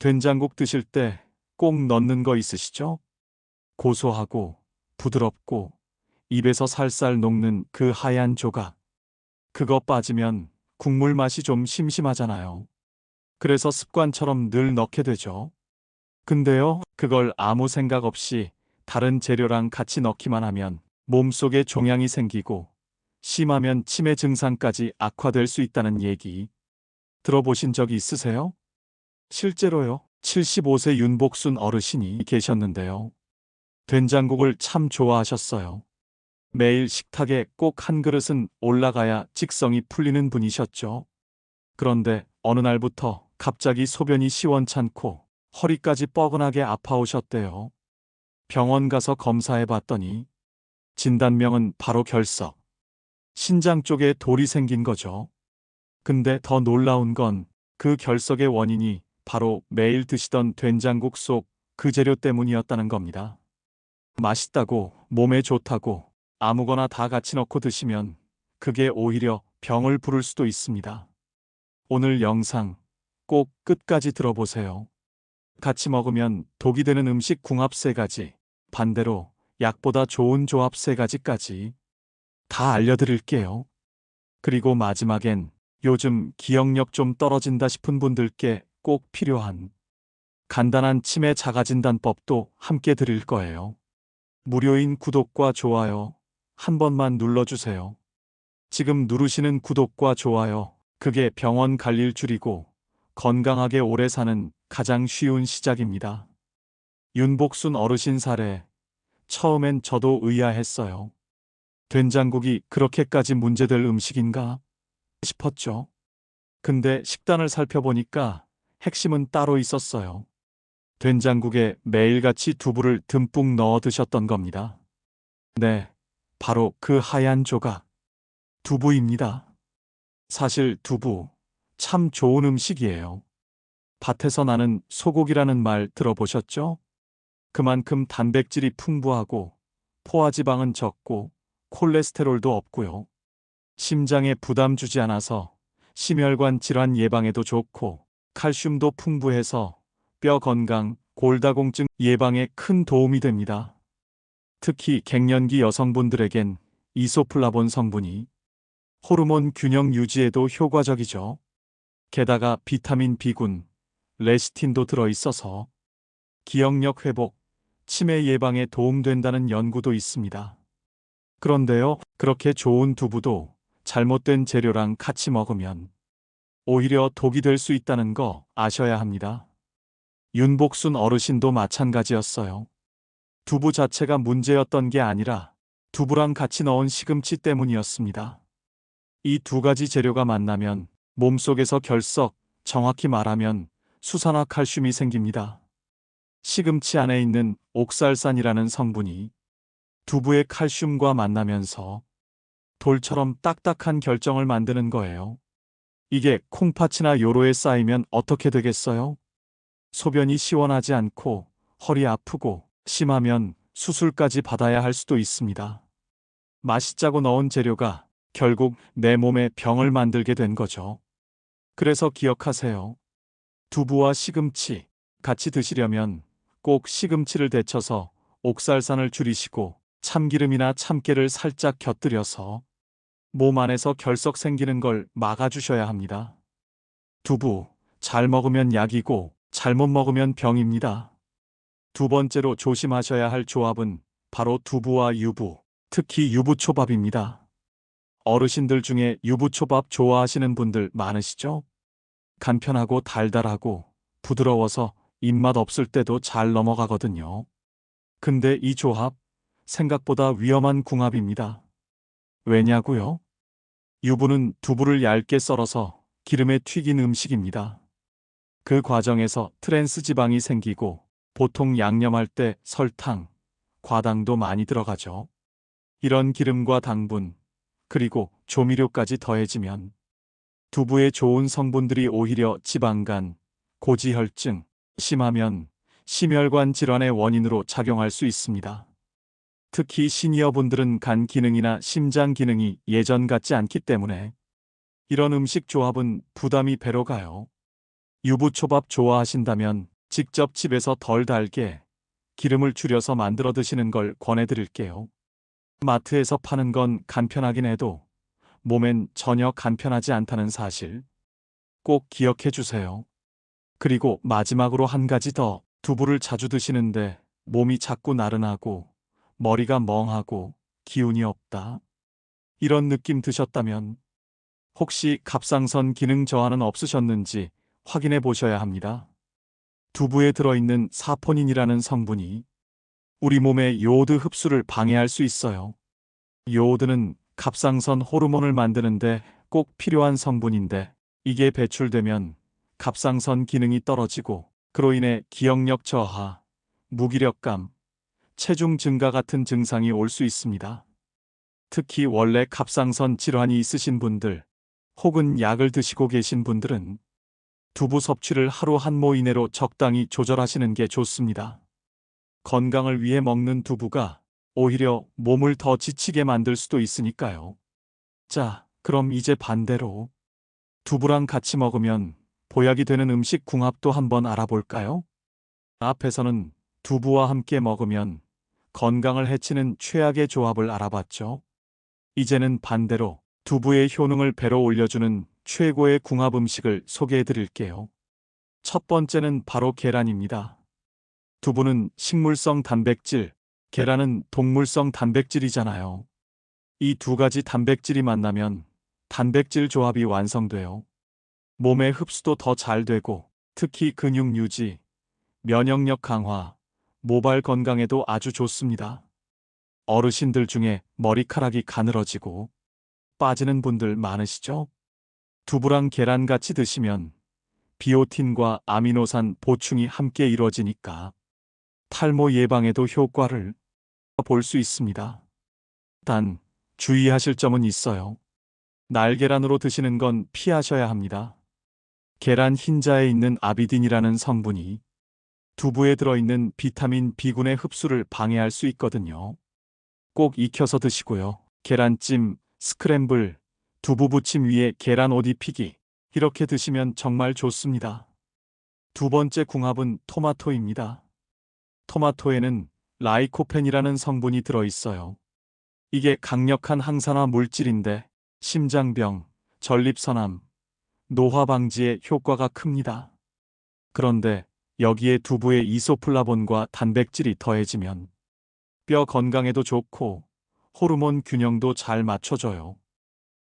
된장국 드실 때 꼭 넣는 거 있으시죠? 고소하고 부드럽고 입에서 살살 녹는 그 하얀 조각. 그거 빠지면 국물 맛이 좀 심심하잖아요. 그래서 습관처럼 늘 넣게 되죠. 근데요, 그걸 아무 생각 없이 다른 재료랑 같이 넣기만 하면 몸속에 종양이 생기고 심하면 치매 증상까지 악화될 수 있다는 얘기 들어보신 적이 있으세요? 실제로요. 75세 윤복순 어르신이 계셨는데요. 된장국을 참 좋아하셨어요. 매일 식탁에 꼭 한 그릇은 올라가야 직성이 풀리는 분이셨죠. 그런데 어느 날부터 갑자기 소변이 시원찮고 허리까지 뻐근하게 아파오셨대요. 병원 가서 검사해 봤더니 진단명은 바로 결석. 신장 쪽에 돌이 생긴 거죠. 근데 더 놀라운 건 그 결석의 원인이 바로 매일 드시던 된장국 속 그 재료 때문이었다는 겁니다. 맛있다고, 몸에 좋다고, 아무거나 다 같이 넣고 드시면 그게 오히려 병을 부를 수도 있습니다. 오늘 영상 꼭 끝까지 들어보세요. 같이 먹으면 독이 되는 음식 궁합 세 가지, 반대로 약보다 좋은 조합 세 가지까지 다 알려드릴게요. 그리고 마지막엔 요즘 기억력 좀 떨어진다 싶은 분들께 꼭 필요한 간단한 치매 자가진단법도 함께 드릴 거예요. 무료인 구독과 좋아요 한 번만 눌러주세요. 지금 누르시는 구독과 좋아요, 그게 병원 갈 일 줄이고 건강하게 오래 사는 가장 쉬운 시작입니다. 윤복순 어르신 사례. 처음엔 저도 의아했어요. 된장국이 그렇게까지 문제될 음식인가 싶었죠. 근데 식단을 살펴보니까 핵심은 따로 있었어요. 된장국에 매일같이 두부를 듬뿍 넣어 드셨던 겁니다. 네, 바로 그 하얀 조각. 두부입니다. 사실 두부, 참 좋은 음식이에요. 밭에서 나는 소고기라는 말 들어보셨죠? 그만큼 단백질이 풍부하고 포화지방은 적고 콜레스테롤도 없고요. 심장에 부담 주지 않아서 심혈관 질환 예방에도 좋고 칼슘도 풍부해서 뼈 건강, 골다공증 예방에 큰 도움이 됩니다. 특히 갱년기 여성분들에겐 이소플라본 성분이 호르몬 균형 유지에도 효과적이죠. 게다가 비타민 B군, 레시틴도 들어있어서 기억력 회복, 치매 예방에 도움된다는 연구도 있습니다. 그런데요, 그렇게 좋은 두부도 잘못된 재료랑 같이 먹으면 오히려 독이 될 수 있다는 거 아셔야 합니다. 윤복순 어르신도 마찬가지였어요. 두부 자체가 문제였던 게 아니라 두부랑 같이 넣은 시금치 때문이었습니다. 이 두 가지 재료가 만나면 몸속에서 결석, 정확히 말하면 수산화 칼슘이 생깁니다. 시금치 안에 있는 옥살산이라는 성분이 두부의 칼슘과 만나면서 돌처럼 딱딱한 결정을 만드는 거예요. 이게 콩팥이나 요로에 쌓이면 어떻게 되겠어요? 소변이 시원하지 않고 허리 아프고 심하면 수술까지 받아야 할 수도 있습니다. 맛있자고 넣은 재료가 결국 내 몸에 병을 만들게 된 거죠. 그래서 기억하세요. 두부와 시금치 같이 드시려면 꼭 시금치를 데쳐서 옥살산을 줄이시고 참기름이나 참깨를 살짝 곁들여서 몸 안에서 결석 생기는 걸 막아주셔야 합니다. 두부, 잘 먹으면 약이고 잘못 먹으면 병입니다. 두 번째로 조심하셔야 할 조합은 바로 두부와 유부, 특히 유부초밥입니다. 어르신들 중에 유부초밥 좋아하시는 분들 많으시죠? 간편하고 달달하고 부드러워서 입맛 없을 때도 잘 넘어가거든요. 근데 이 조합 생각보다 위험한 궁합입니다. 왜냐고요? 유부는 두부를 얇게 썰어서 기름에 튀긴 음식입니다. 그 과정에서 트랜스 지방이 생기고 보통 양념할 때 설탕, 과당도 많이 들어가죠. 이런 기름과 당분, 그리고 조미료까지 더해지면 두부의 좋은 성분들이 오히려 지방간, 고지혈증, 심하면 심혈관 질환의 원인으로 작용할 수 있습니다. 특히 시니어분들은 간 기능이나 심장 기능이 예전 같지 않기 때문에 이런 음식 조합은 부담이 배로 가요. 유부초밥 좋아하신다면 직접 집에서 덜 달게 기름을 줄여서 만들어 드시는 걸 권해드릴게요. 마트에서 파는 건 간편하긴 해도 몸엔 전혀 간편하지 않다는 사실 꼭 기억해 주세요. 그리고 마지막으로 한 가지 더 두부를 자주 드시는데 몸이 자꾸 나른하고 머리가 멍하고 기운이 없다. 이런 느낌 드셨다면 혹시 갑상선 기능 저하는 없으셨는지 확인해 보셔야 합니다. 두부에 들어있는 사포닌이라는 성분이 우리 몸의 요오드 흡수를 방해할 수 있어요. 요오드는 갑상선 호르몬을 만드는데 꼭 필요한 성분인데 이게 배출되면 갑상선 기능이 떨어지고 그로 인해 기억력 저하, 무기력감, 체중 증가 같은 증상이 올 수 있습니다. 특히 원래 갑상선 질환이 있으신 분들 혹은 약을 드시고 계신 분들은 두부 섭취를 하루 한 모 이내로 적당히 조절하시는 게 좋습니다. 건강을 위해 먹는 두부가 오히려 몸을 더 지치게 만들 수도 있으니까요. 자, 그럼 이제 반대로 두부랑 같이 먹으면 보약이 되는 음식 궁합도 한번 알아볼까요? 앞에서는 두부와 함께 먹으면 건강을 해치는 최악의 조합을 알아봤죠. 이제는 반대로 두부의 효능을 배로 올려주는 최고의 궁합 음식을 소개해 드릴게요. 첫 번째는 바로 계란입니다. 두부는 식물성 단백질, 계란은 동물성 단백질이잖아요. 이 두 가지 단백질이 만나면 단백질 조합이 완성돼요. 몸의 흡수도 더 잘 되고 특히 근육 유지, 면역력 강화, 모발 건강에도 아주 좋습니다. 어르신들 중에 머리카락이 가늘어지고 빠지는 분들 많으시죠? 두부랑 계란 같이 드시면 비오틴과 아미노산 보충이 함께 이루어지니까 탈모 예방에도 효과를 볼 수 있습니다. 단, 주의하실 점은 있어요. 날계란으로 드시는 건 피하셔야 합니다. 계란 흰자에 있는 아비딘이라는 성분이 두부에 들어있는 비타민 B군의 흡수를 방해할 수 있거든요. 꼭 익혀서 드시고요. 계란찜, 스크램블, 두부 부침 위에 계란 오디 피기 이렇게 드시면 정말 좋습니다. 두 번째 궁합은 토마토입니다. 토마토에는 라이코펜이라는 성분이 들어있어요. 이게 강력한 항산화 물질인데 심장병, 전립선암, 노화 방지에 효과가 큽니다. 그런데 여기에 두부의 이소플라본과 단백질이 더해지면 뼈 건강에도 좋고 호르몬 균형도 잘 맞춰줘요.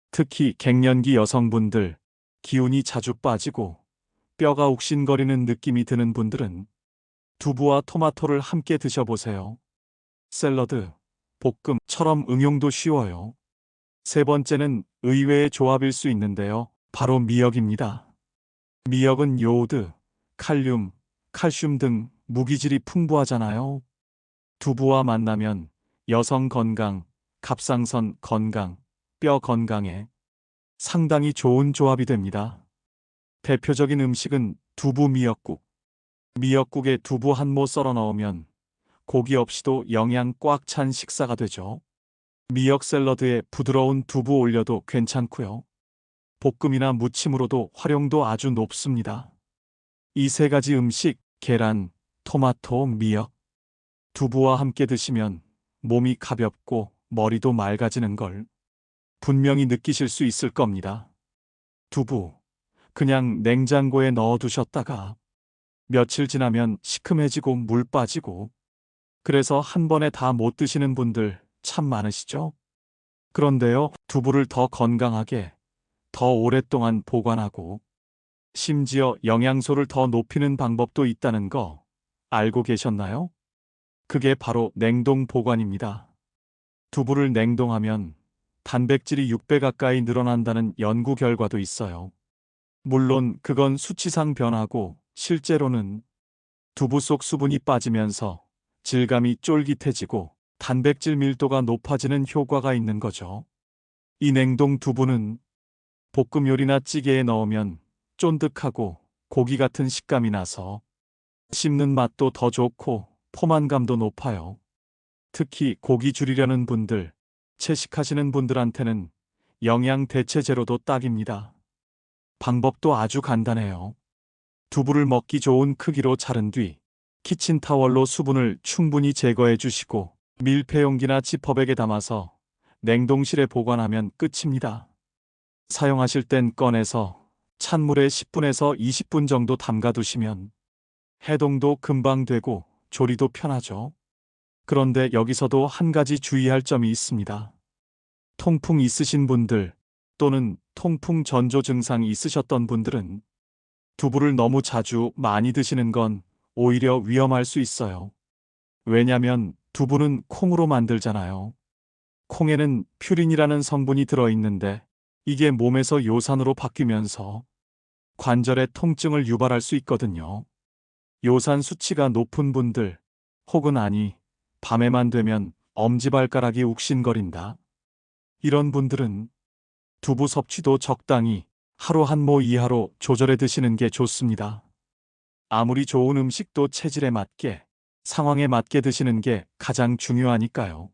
특히 갱년기 여성분들, 기운이 자주 빠지고 뼈가 욱신거리는 느낌이 드는 분들은 두부와 토마토를 함께 드셔보세요. 샐러드, 볶음처럼 응용도 쉬워요. 세 번째는 의외의 조합일 수 있는데요. 바로 미역입니다. 미역은 요오드, 칼륨, 칼슘 등 무기질이 풍부하잖아요. 두부와 만나면 여성 건강, 갑상선 건강, 뼈 건강에 상당히 좋은 조합이 됩니다. 대표적인 음식은 두부 미역국. 미역국에 두부 한 모 썰어 넣으면 고기 없이도 영양 꽉 찬 식사가 되죠. 미역 샐러드에 부드러운 두부 올려도 괜찮고요. 볶음이나 무침으로도 활용도 아주 높습니다. 이 세 가지 음식, 계란, 토마토, 미역, 두부와 함께 드시면 몸이 가볍고 머리도 맑아지는 걸 분명히 느끼실 수 있을 겁니다. 두부, 그냥 냉장고에 넣어 두셨다가 며칠 지나면 시큼해지고 물 빠지고 그래서 한 번에 다 못 드시는 분들 참 많으시죠? 그런데요, 두부를 더 건강하게, 더 오랫동안 보관하고 심지어 영양소를 더 높이는 방법도 있다는 거 알고 계셨나요? 그게 바로 냉동 보관입니다. 두부를 냉동하면 단백질이 6배 가까이 늘어난다는 연구 결과도 있어요. 물론 그건 수치상 변하고 실제로는 두부 속 수분이 빠지면서 질감이 쫄깃해지고 단백질 밀도가 높아지는 효과가 있는 거죠. 이 냉동 두부는 볶음 요리나 찌개에 넣으면 쫀득하고 고기 같은 식감이 나서 씹는 맛도 더 좋고 포만감도 높아요. 특히 고기 줄이려는 분들, 채식하시는 분들한테는 영양 대체 제로도 딱입니다. 방법도 아주 간단해요. 두부를 먹기 좋은 크기로 자른 뒤 키친타월로 수분을 충분히 제거해 주시고 밀폐용기나 지퍼백에 담아서 냉동실에 보관하면 끝입니다. 사용하실 땐 꺼내서 찬물에 10분에서 20분 정도 담가 두시면 해동도 금방 되고 조리도 편하죠. 그런데 여기서도 한 가지 주의할 점이 있습니다. 통풍 있으신 분들 또는 통풍 전조 증상이 있으셨던 분들은 두부를 너무 자주 많이 드시는 건 오히려 위험할 수 있어요. 왜냐면 두부는 콩으로 만들잖아요. 콩에는 퓨린이라는 성분이 들어있는데 이게 몸에서 요산으로 바뀌면서 관절의 통증을 유발할 수 있거든요. 요산 수치가 높은 분들 혹은 아니 밤에만 되면 엄지발가락이 욱신거린다. 이런 분들은 두부 섭취도 적당히 하루 한 모 이하로 조절해 드시는 게 좋습니다. 아무리 좋은 음식도 체질에 맞게 상황에 맞게 드시는 게 가장 중요하니까요.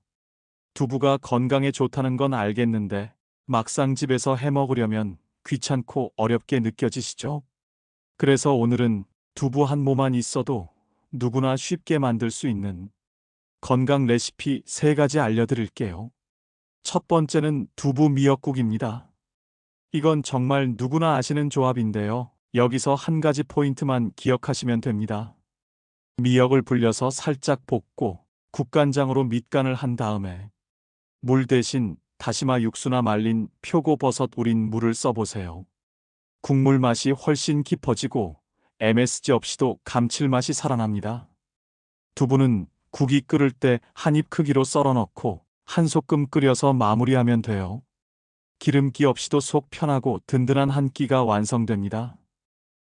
두부가 건강에 좋다는 건 알겠는데 막상 집에서 해 먹으려면 귀찮고 어렵게 느껴지시죠? 그래서 오늘은 두부 한 모만 있어도 누구나 쉽게 만들 수 있는 건강 레시피 세 가지 알려드릴게요. 첫 번째는 두부 미역국입니다. 이건 정말 누구나 아시는 조합인데요. 여기서 한 가지 포인트만 기억하시면 됩니다. 미역을 불려서 살짝 볶고 국간장으로 밑간을 한 다음에 물 대신 다시마 육수나 말린 표고버섯 우린 물을 써보세요. 국물 맛이 훨씬 깊어지고 MSG 없이도 감칠맛이 살아납니다. 두부는 국이 끓을 때 한 입 크기로 썰어 넣고 한 소끔 끓여서 마무리하면 돼요. 기름기 없이도 속 편하고 든든한 한 끼가 완성됩니다.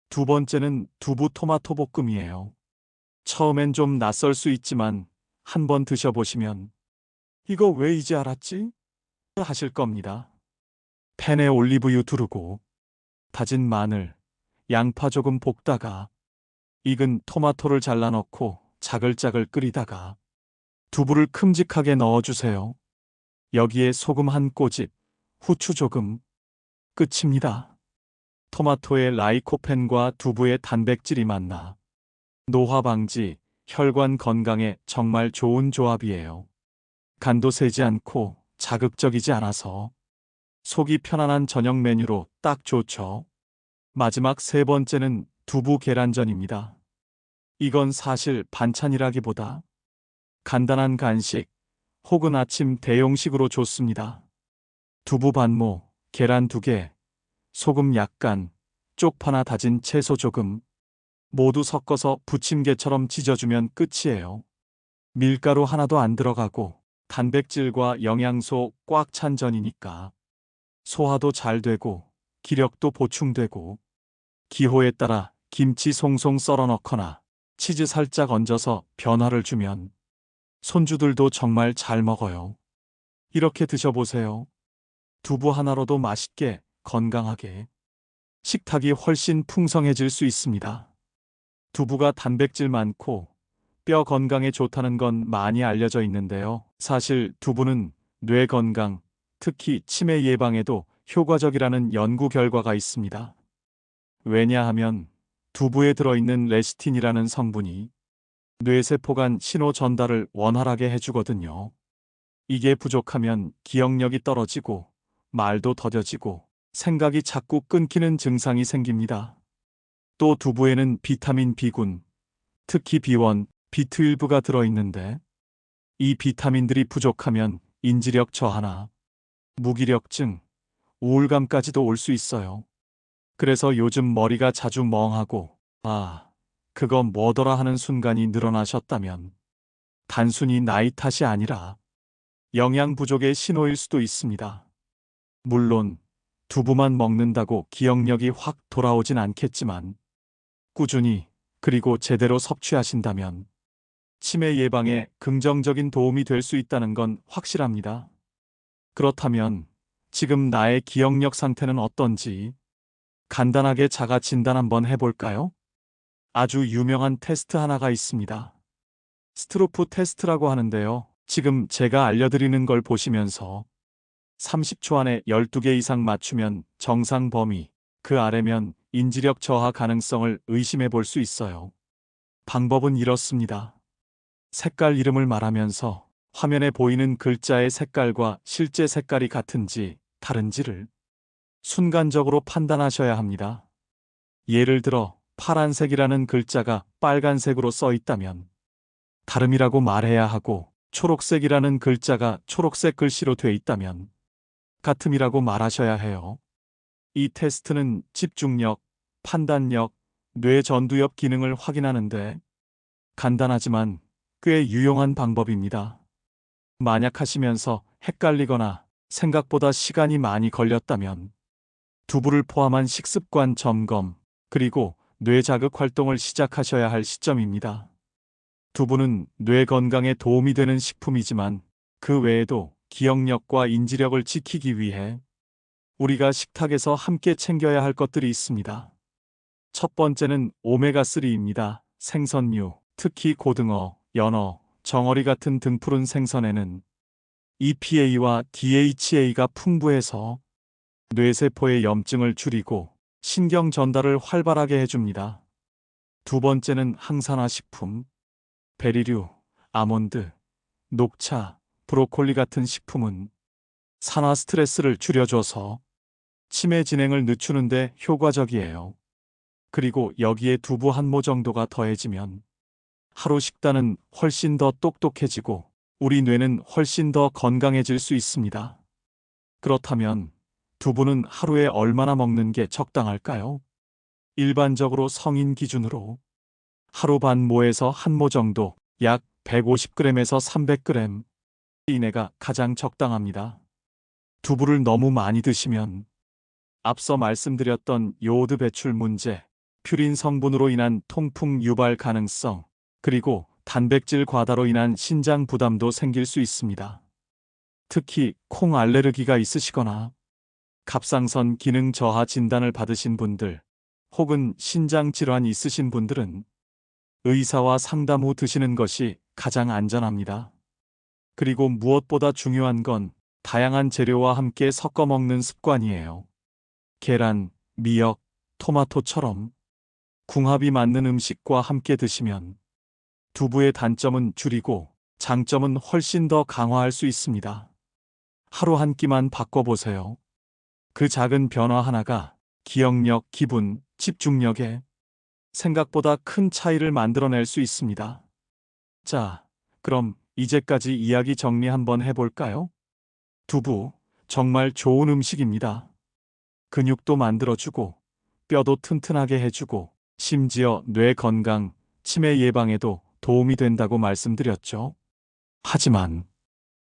두 번째는 두부 토마토 볶음이에요. 처음엔 좀 낯설 수 있지만 한 번 드셔보시면 이거 왜 이제 알았지? 하실 겁니다. 팬에 올리브유 두르고 다진 마늘, 양파 조금 볶다가 익은 토마토를 잘라 넣고 자글자글 끓이다가 두부를 큼직하게 넣어주세요. 여기에 소금 한 꼬집, 후추 조금. 끝입니다. 토마토의 라이코펜과 두부의 단백질이 만나 노화 방지, 혈관 건강에 정말 좋은 조합이에요. 간도 세지 않고 자극적이지 않아서 속이 편안한 저녁 메뉴로 딱 좋죠. 마지막 세 번째는 두부 계란전입니다. 이건 사실 반찬이라기보다 간단한 간식 혹은 아침 대용식으로 좋습니다. 두부 반모, 계란 두 개, 소금 약간, 쪽파나 다진 채소 조금 모두 섞어서 부침개처럼 찢어주면 끝이에요. 밀가루 하나도 안 들어가고 단백질과 영양소 꽉 찬 전이니까 소화도 잘 되고 기력도 보충되고 기호에 따라 김치 송송 썰어 넣거나 치즈 살짝 얹어서 변화를 주면 손주들도 정말 잘 먹어요. 이렇게 드셔보세요. 두부 하나로도 맛있게 건강하게 식탁이 훨씬 풍성해질 수 있습니다. 두부가 단백질 많고 뼈 건강에 좋다는 건 많이 알려져 있는데요. 사실 두부는 뇌 건강, 특히 치매 예방에도 효과적이라는 연구 결과가 있습니다. 왜냐하면 두부에 들어있는 레시틴이라는 성분이 뇌세포 간 신호 전달을 원활하게 해주거든요. 이게 부족하면 기억력이 떨어지고 말도 더뎌지고 생각이 자꾸 끊기는 증상이 생깁니다. 또 두부에는 비타민 B군, 특히 B1, B12가 들어있는데 이 비타민들이 부족하면 인지력 저하나 무기력증, 우울감까지도 올 수 있어요. 그래서 요즘 머리가 자주 멍하고 아, 그건 뭐더라 하는 순간이 늘어나셨다면 단순히 나이 탓이 아니라 영양 부족의 신호일 수도 있습니다. 물론 두부만 먹는다고 기억력이 확 돌아오진 않겠지만 꾸준히 그리고 제대로 섭취하신다면 치매 예방에 긍정적인 도움이 될 수 있다는 건 확실합니다. 그렇다면 지금 나의 기억력 상태는 어떤지 간단하게 자가 진단 한번 해볼까요? 아주 유명한 테스트 하나가 있습니다. 스트로프 테스트라고 하는데요. 지금 제가 알려드리는 걸 보시면서 30초 안에 12개 이상 맞추면 정상 범위, 그 아래면 인지력 저하 가능성을 의심해 볼 수 있어요. 방법은 이렇습니다. 색깔 이름을 말하면서 화면에 보이는 글자의 색깔과 실제 색깔이 같은지 다른지를 순간적으로 판단하셔야 합니다. 예를 들어 파란색이라는 글자가 빨간색으로 써 있다면 다름이라고 말해야 하고 초록색이라는 글자가 초록색 글씨로 돼 있다면 같음이라고 말하셔야 해요. 이 테스트는 집중력, 판단력, 뇌 전두엽 기능을 확인하는데 간단하지만 꽤 유용한 방법입니다. 만약 하시면서 헷갈리거나 생각보다 시간이 많이 걸렸다면 두부를 포함한 식습관 점검, 그리고 뇌 자극 활동을 시작하셔야 할 시점입니다. 두부는 뇌 건강에 도움이 되는 식품이지만 그 외에도 기억력과 인지력을 지키기 위해 우리가 식탁에서 함께 챙겨야 할 것들이 있습니다. 첫 번째는 오메가3입니다. 생선류, 특히 고등어, 연어, 정어리 같은 등푸른 생선에는 EPA와 DHA가 풍부해서 뇌세포의 염증을 줄이고 신경 전달을 활발하게 해줍니다. 두 번째는 항산화 식품, 베리류, 아몬드, 녹차, 브로콜리 같은 식품은 산화 스트레스를 줄여줘서 치매 진행을 늦추는데 효과적이에요. 그리고 여기에 두부 한 모 정도가 더해지면 하루 식단은 훨씬 더 똑똑해지고 우리 뇌는 훨씬 더 건강해질 수 있습니다. 그렇다면 두부는 하루에 얼마나 먹는 게 적당할까요? 일반적으로 성인 기준으로 하루 반 모에서 한 모 정도 약 150g에서 300g 이내가 가장 적당합니다. 두부를 너무 많이 드시면 앞서 말씀드렸던 요오드 배출 문제, 퓨린 성분으로 인한 통풍 유발 가능성, 그리고 단백질 과다로 인한 신장 부담도 생길 수 있습니다. 특히 콩 알레르기가 있으시거나 갑상선 기능 저하 진단을 받으신 분들, 혹은 신장 질환이 있으신 분들은 의사와 상담 후 드시는 것이 가장 안전합니다. 그리고 무엇보다 중요한 건 다양한 재료와 함께 섞어 먹는 습관이에요. 계란, 미역, 토마토처럼 궁합이 맞는 음식과 함께 드시면 두부의 단점은 줄이고 장점은 훨씬 더 강화할 수 있습니다. 하루 한 끼만 바꿔보세요. 그 작은 변화 하나가 기억력, 기분, 집중력에 생각보다 큰 차이를 만들어낼 수 있습니다. 자, 그럼 이제까지 이야기 정리 한번 해볼까요? 두부, 정말 좋은 음식입니다. 근육도 만들어주고, 뼈도 튼튼하게 해주고, 심지어 뇌 건강, 치매 예방에도 도움이 된다고 말씀드렸죠. 하지만,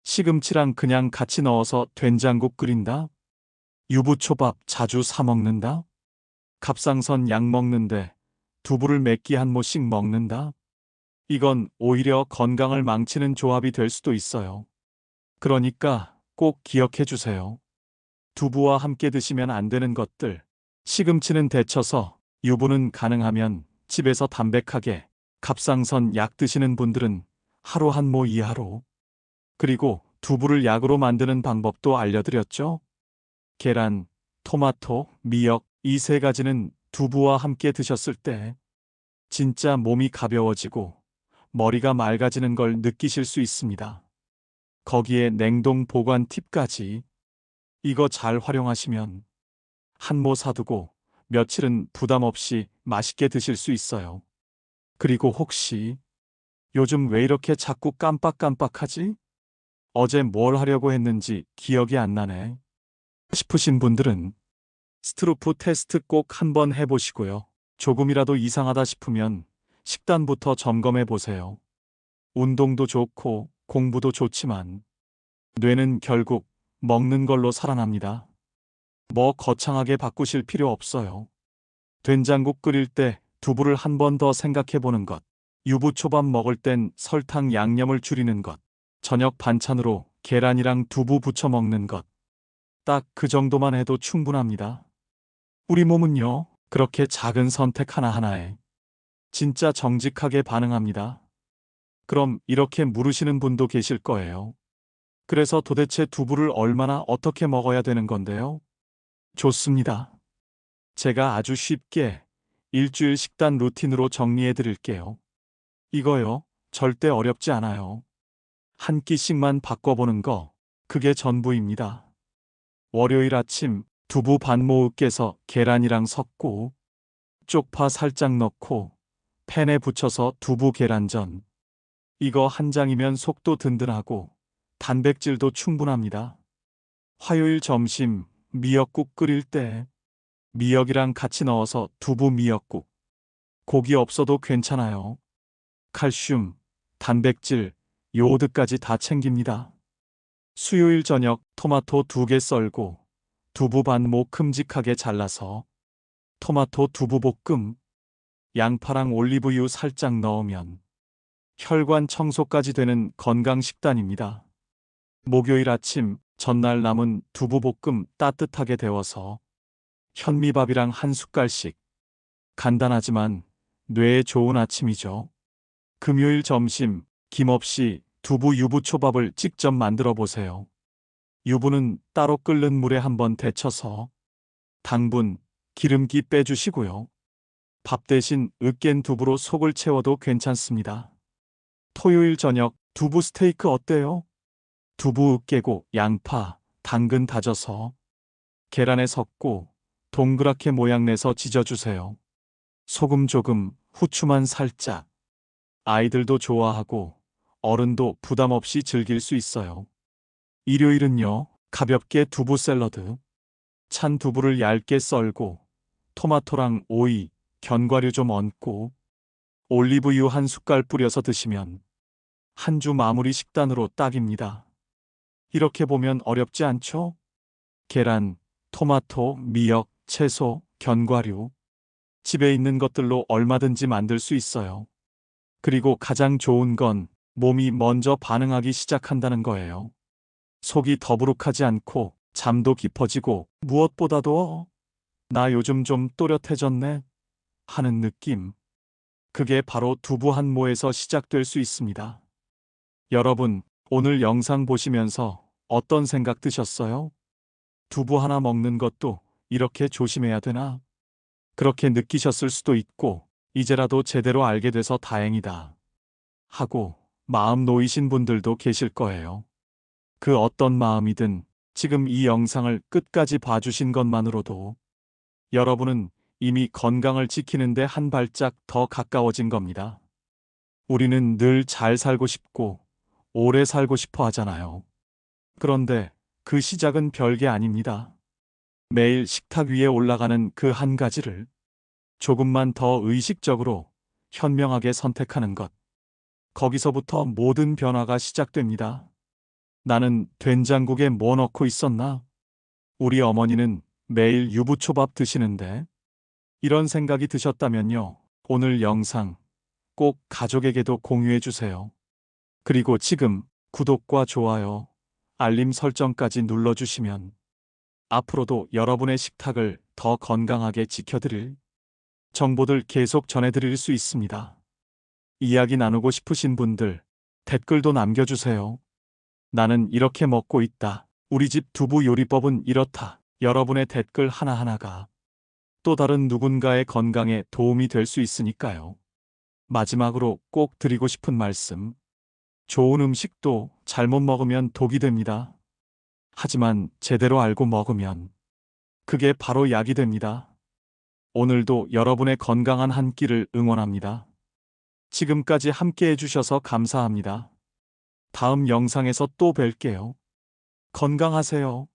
시금치랑 그냥 같이 넣어서 된장국 끓인다? 유부초밥 자주 사 먹는다? 갑상선 약 먹는데 두부를 몇 끼 한 모씩 먹는다? 이건 오히려 건강을 망치는 조합이 될 수도 있어요. 그러니까 꼭 기억해 주세요. 두부와 함께 드시면 안 되는 것들. 시금치는 데쳐서 유부는 가능하면 집에서 담백하게 갑상선 약 드시는 분들은 하루 한 모 이하로. 그리고 두부를 약으로 만드는 방법도 알려드렸죠? 계란, 토마토, 미역 이 세 가지는 두부와 함께 드셨을 때 진짜 몸이 가벼워지고 머리가 맑아지는 걸 느끼실 수 있습니다. 거기에 냉동 보관 팁까지 이거 잘 활용하시면 한 모 사두고 며칠은 부담 없이 맛있게 드실 수 있어요. 그리고 혹시 요즘 왜 이렇게 자꾸 깜빡깜빡하지? 어제 뭘 하려고 했는지 기억이 안 나네. 싶으신 분들은 스트루프 테스트 꼭 한번 해보시고요. 조금이라도 이상하다 싶으면 식단부터 점검해 보세요. 운동도 좋고 공부도 좋지만 뇌는 결국 먹는 걸로 살아납니다. 뭐 거창하게 바꾸실 필요 없어요. 된장국 끓일 때 두부를 한 번 더 생각해 보는 것. 유부초밥 먹을 땐 설탕 양념을 줄이는 것. 저녁 반찬으로 계란이랑 두부 부쳐 먹는 것. 딱 그 정도만 해도 충분합니다. 우리 몸은요, 그렇게 작은 선택 하나하나에 진짜 정직하게 반응합니다. 그럼 이렇게 물으시는 분도 계실 거예요. 그래서 도대체 두부를 얼마나 어떻게 먹어야 되는 건데요? 좋습니다. 제가 아주 쉽게 일주일 식단 루틴으로 정리해 드릴게요. 이거요, 절대 어렵지 않아요. 한 끼씩만 바꿔보는 거, 그게 전부입니다. 월요일 아침 두부 반모으 깨서 계란이랑 섞고, 쪽파 살짝 넣고, 팬에 붙여서 두부 계란전. 이거 한 장이면 속도 든든하고, 단백질도 충분합니다. 화요일 점심 미역국 끓일 때 미역이랑 같이 넣어서 두부 미역국. 고기 없어도 괜찮아요. 칼슘, 단백질, 요오드까지 다 챙깁니다. 수요일 저녁 토마토 두 개 썰고 두부 반모 큼직하게 잘라서 토마토 두부 볶음, 양파랑 올리브유 살짝 넣으면 혈관 청소까지 되는 건강 식단입니다. 목요일 아침 전날 남은 두부볶음 따뜻하게 데워서 현미밥이랑 한 숟갈씩 간단하지만 뇌에 좋은 아침이죠. 금요일 점심 김 없이 두부 유부초밥을 직접 만들어 보세요. 유부는 따로 끓는 물에 한번 데쳐서 당분, 기름기 빼주시고요. 밥 대신 으깬 두부로 속을 채워도 괜찮습니다. 토요일 저녁 두부 스테이크 어때요? 두부 으깨고 양파, 당근 다져서 계란에 섞고 동그랗게 모양 내서 지져주세요. 소금 조금, 후추만 살짝. 아이들도 좋아하고 어른도 부담 없이 즐길 수 있어요. 일요일은요, 가볍게 두부 샐러드. 찬 두부를 얇게 썰고 토마토랑 오이, 견과류 좀 얹고 올리브유 한 숟갈 뿌려서 드시면 한 주 마무리 식단으로 딱입니다. 이렇게 보면 어렵지 않죠? 계란, 토마토, 미역, 채소, 견과류. 집에 있는 것들로 얼마든지 만들 수 있어요. 그리고 가장 좋은 건 몸이 먼저 반응하기 시작한다는 거예요. 속이 더부룩하지 않고 잠도 깊어지고 무엇보다도 나 요즘 좀 또렷해졌네 하는 느낌. 그게 바로 두부 한 모에서 시작될 수 있습니다. 여러분, 오늘 영상 보시면서 어떤 생각 드셨어요? 두부 하나 먹는 것도 이렇게 조심해야 되나? 그렇게 느끼셨을 수도 있고, 이제라도 제대로 알게 돼서 다행이다. 하고 마음 놓이신 분들도 계실 거예요. 그 어떤 마음이든 지금 이 영상을 끝까지 봐주신 것만으로도 여러분은 이미 건강을 지키는데 한 발짝 더 가까워진 겁니다. 우리는 늘 잘 살고 싶고 오래 살고 싶어 하잖아요. 그런데 그 시작은 별게 아닙니다. 매일 식탁 위에 올라가는 그 한 가지를 조금만 더 의식적으로 현명하게 선택하는 것. 거기서부터 모든 변화가 시작됩니다. 나는 된장국에 뭐 넣고 있었나? 우리 어머니는 매일 유부초밥 드시는데 이런 생각이 드셨다면요. 오늘 영상 꼭 가족에게도 공유해 주세요. 그리고 지금 구독과 좋아요, 알림 설정까지 눌러주시면 앞으로도 여러분의 식탁을 더 건강하게 지켜드릴 정보들 계속 전해드릴 수 있습니다. 이야기 나누고 싶으신 분들 댓글도 남겨주세요. 나는 이렇게 먹고 있다. 우리 집 두부 요리법은 이렇다. 여러분의 댓글 하나하나가 또 다른 누군가의 건강에 도움이 될 수 있으니까요. 마지막으로 꼭 드리고 싶은 말씀. 좋은 음식도 잘못 먹으면 독이 됩니다. 하지만 제대로 알고 먹으면 그게 바로 약이 됩니다. 오늘도 여러분의 건강한 한 끼를 응원합니다. 지금까지 함께 해주셔서 감사합니다. 다음 영상에서 또 뵐게요. 건강하세요.